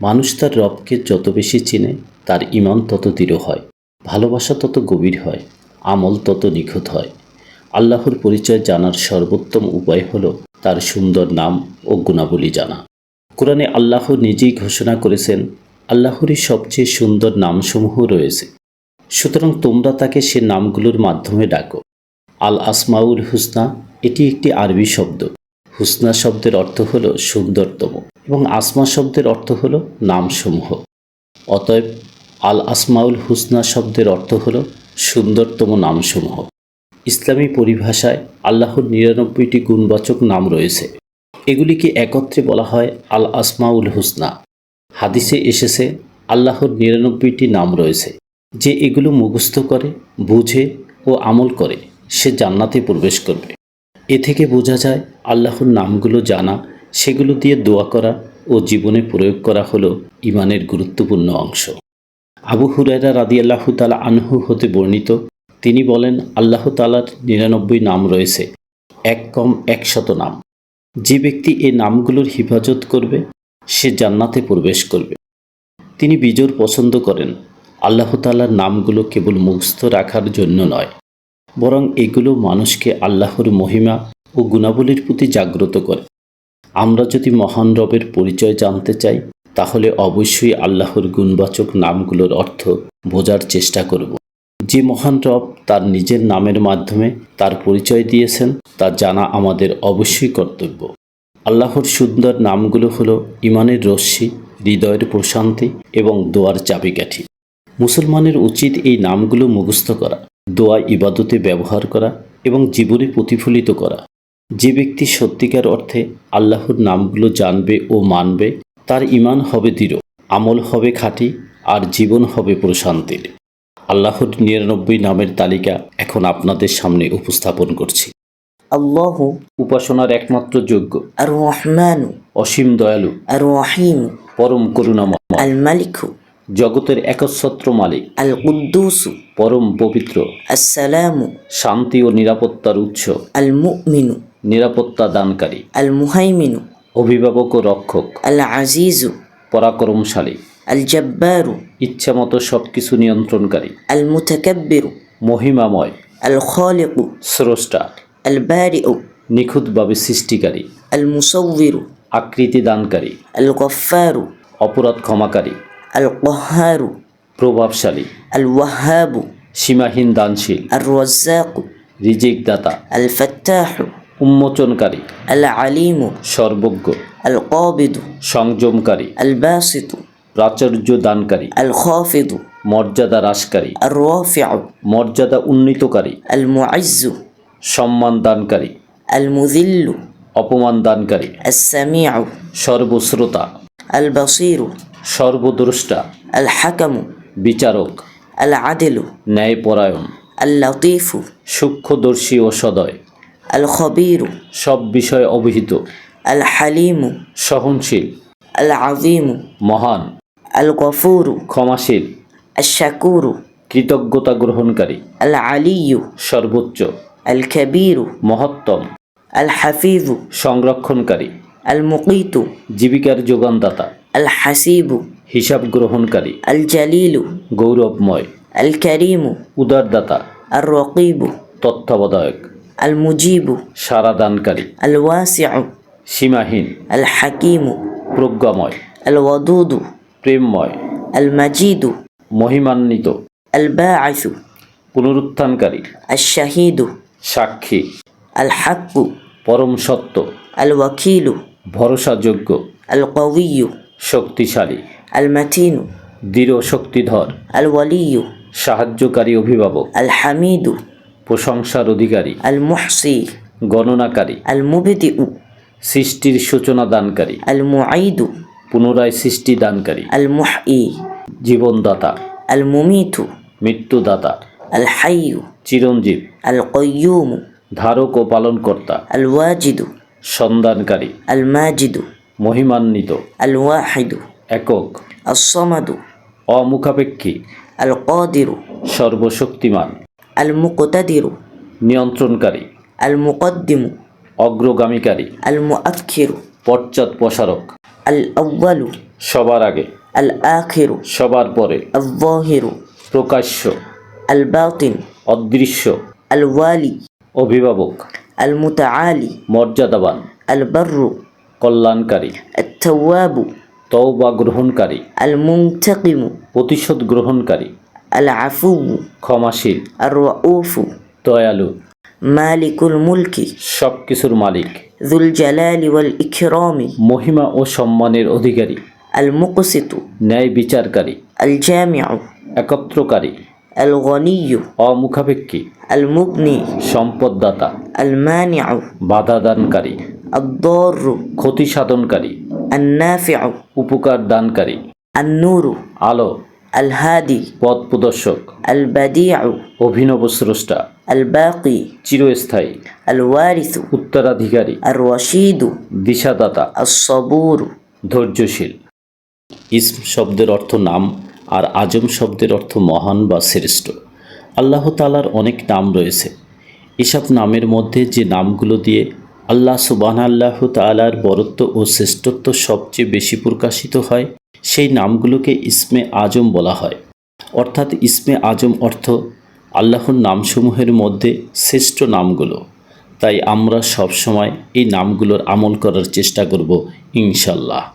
মানুষ তার রবকে যত বেশি চিনে, তার ইমান তত দৃঢ় হয়। ভালোবাসা তত গভীর হয়, আমল তত নিখুঁত হয়। আল্লাহর পরিচয় জানার সর্বোত্তম উপায় হল তার সুন্দর নাম ও গুণাবলী জানা। কোরআনে আল্লাহ নিজেই ঘোষণা করেছেন, আল্লাহরই সবচেয়ে সুন্দর নামসমূহ রয়েছে। সুতরাং তোমরা তাকে সে নামগুলোর মাধ্যমে ডাকো। আল আসমাউল হুসনা, এটি একটি আরবি শব্দ। হুসনা শব্দের অর্থ হল সুন্দরতম। এবং আসমা শব্দের অর্থ হল নামসমূহ। অতএব আল আসমাউল হুসনা শব্দের অর্থ হল সুন্দরতম নামসমূহ। ইসলামী পরিভাষায় আল্লাহর নিরানব্বইটি গুণবাচক নাম রয়েছে। এগুলিকে একত্রে বলা হয় আল আসমাউল হুসনা। হাদিসে এসেছে, আল্লাহর নিরানব্বইটি নাম রয়েছে। যে এগুলো মুখস্থ করে, বুঝে ও আমল করে, সে জান্নাতে প্রবেশ করবে। এ থেকে বোঝা যায়, আল্লাহর নামগুলো জানা সেগুলো দিয়ে দোয়া করা ও জীবনে প্রয়োগ করা হলো ইমানের গুরুত্বপূর্ণ অংশ। আবু হুরায়রা রাদিয়াল্লাহু তালা আনহু হতে বর্ণিত, তিনি বলেন, আল্লাহ তালার নিরানব্বই নাম রয়েছে, এক কম একশত নাম। যে ব্যক্তি এই নামগুলোর হিফাজত করবে, সে জান্নাতে প্রবেশ করবে। তিনি বিজোর পছন্দ করেন, আল্লাহ তালার নামগুলো কেবল মুখস্থ রাখার জন্য নয়, বরং এগুলো মানুষকে আল্লাহর মহিমা ও গুণাবলীর প্রতি জাগ্রত করে। আমরা যদি মহান রবের পরিচয় জানতে চাই, তাহলে অবশ্যই আল্লাহর গুণবাচক নামগুলোর অর্থ বোঝার চেষ্টা করব। যে মহান রব তার নিজের নামের মাধ্যমে তার পরিচয় দিয়েছেন, তা জানা আমাদের অবশ্যই কর্তব্য। আল্লাহর সুন্দর নামগুলো হলো ইমানের রশ্মি, হৃদয়ের প্রশান্তি এবং দোয়ার চাবিকাঠি। মুসলমানের উচিত এই নামগুলো মুখস্থ করা, দোয়া ইবাদতে ব্যবহার করা এবং জীবনে প্রতিফলিত করা। যে ব্যক্তি সত্যিকার অর্থে আল্লাহর নামগুলো জানবে ও মানবে তার ইমান হবে দৃঢ় আমল হবে খাঁটি আর জীবন হবে প্রশান্তির। আল্লাহর নিরানব্বই নামের তালিকা এখন আপনাদের সামনে উপস্থাপন করছি। আল্লাহ উপাসনার একমাত্র যোগ্য আর অসীম দয়ালু আর পরম করুণাময় জগতের একচ্ছত্র মালিক আল উদ্দুস পরম পবিত্র আসসালাম শান্তি ও নিরাপত্তার উৎস। আল মুমিনু নিরাপত্তা দানকারী। আল মুহাইমিনু অভিভাবক ও রক্ষক। আল আজিজু পরাক্রমশালী। আল জব্বারু ইচ্ছামতো সব কিছু নিয়ন্ত্রণকারী। আল মুতাকাব্বিরু মহিমাময়। আল খালিকু স্রষ্টা। আল বারিউ নিখুঁতভাবে সৃষ্টিকারী। আল মুসৌবিরু আকৃতি দানকারী আল গফফারু অপরাধ ক্ষমাকারী। আল কহারু প্রভাবশালী। আল ওয়াহাবু সীমাহীন দানশীল। আর রাজ্জাকু রিজিক দাতা আল ফাত্তাহু উন্মোচনকারী আল আলিমু সর্বজ্ঞ আল কবিদ সংযমকারী আল বাসিতু প্রাচুর্য দানকারী আল খাফিদ মর্যাদা হ্রাসকারী আর রাফিউ মর্যাদা উন্নীতকারী আল মুআজ্জু সম্মান দানকারী আল মুজিল্লু অপমান দানকারী আল সামিউ সর্বশ্রোতা আল বাসির সর্বদ্রষ্টা আল হাকামু বিচারক আল আদিল ন্যায়পরায়ণ আল লতিফ সূক্ষ্মদর্শী ও সদয়। আল খবিরু সব বিষয়ে অবহিত। আল হালিমু সহনশীল। আল আজিমু মহান। আল গফুরু ক্ষমাশীল। আল শাকুরু কৃতজ্ঞতা গ্রহণকারী। আল আলিউ সর্বোচ্চ। আল খাবিরু মহত্তম। আল হাফিজু সংরক্ষণকারী। আল মুকিতু জীবিকার যোগানদাতা। আল হাসিবু হিসাব গ্রহণকারী। আল জালিলু গৌরবময়। আল করিমু উদারদাতা। আর রকিবু তত্ত্বাবধায়ক। আল মুজিবু সারা দানকারী আল ওয়াসিউ সীমাহীন। আল হাকিমু প্রজ্ঞাময়। আল ওয়াদুদু প্রেমময়। আল মাজিদু মহিমান্বিত। আল বাআসু পুনরুত্থানকারী। আল শাহিদু সাক্ষী। আল হাক্কু পরম সত্য। আল ওয়াকিলু ভরসাযোগ্য। আল কবিউ শক্তিশালী। আল মাতিনু দৃঢ় শক্তিধর। আল ওয়ালিউ সাহায্যকারী অভিভাবক। আল হামিদু প্রশংসার অধিকারী। আল মুহসি গণনাকারী। আল মুবিদি সৃষ্টির সূচনা দানকারী। আল মুআইদু পুনরায় সৃষ্টি দানকারী। আল মুহি জীবনদাতা। আল মুমিথু মৃত্যুদাতা। আল হাইয়ু চিরঞ্জীব। আল কয়ুম ধারক ও পালনকর্তা। আল ওয়াজিদু সন্ধানকারী। আল মাজিদু মহিমান্বিত। আল ওয়াহিদু একক। আসমাদু অমুখাপেক্ষী। আল কদিরু সর্বশক্তিমান। আল মুকতাদিরু নিয়ন্ত্রণকারী আল মুকদ্দিমু অগ্রগামীকারী আল মুআখিরু পশ্চাৎ প্রসারক আল আউয়ালু সবার আগে আল আখিরু সবার পরে আল জাহিরু প্রকাশ্য আল বাতিন অদৃশ্য আল ওয়ালি অভিভাবক আল মুতাআলি মর্যাদাবান আল বাররু কল্যাণকারী আত তাওয়াবু তওবা গ্রহণকারী আল মুনতাকিমু প্রতিশোধ গ্রহণকারী। আল আফু ক্ষমাশীল আর রউফু দয়ালু মালিকুল মুলকি সব কিছুর মালিক জুল জালালি ওয়াল ইকরামি মহিমা ও সম্মানের অধিকারী আল মুকসিতু ন্যায় বিচারকারী আল জামিউ একত্রকারী আল গনিয়ু অমুখাপেক্ষী আল মুগনি সম্পদদাতা আল মানিউ বাধাদানকারী আদ্দরু ক্ষতি সাধনকারী আন্নাফিউ উপকার দানকারী আন্নুরু আলো আল হাদি পথ প্রদর্শক আল বাদিউ অভিনব স্রষ্টা। আল বাকি চিরস্থায়ী। আল উত্তরাধিকারী। আর রশিদু দিশাদাতা। আর সবুর ধৈর্যশীল। ইসম শব্দের অর্থ নাম আর আজম শব্দের অর্থ মহান বা শ্রেষ্ঠ। আল্লাহ তালার অনেক নাম রয়েছে। এসব নামের মধ্যে যে নামগুলো দিয়ে আল্লাহ সুবাহ আল্লাহ তালার বরত্ব ও শ্রেষ্ঠত্ব সবচেয়ে বেশি প্রকাশিত হয় সেই নামগুলোকে ইসমে আজম বলা হয়। অর্থাৎ ইসমে আজম অর্থ আল্লাহর নামসমূহের মধ্যে শ্রেষ্ঠ নামগুলো। তাই আমরা সবসময় এই নামগুলোর আমল করার চেষ্টা করব, ইনশাল্লাহ।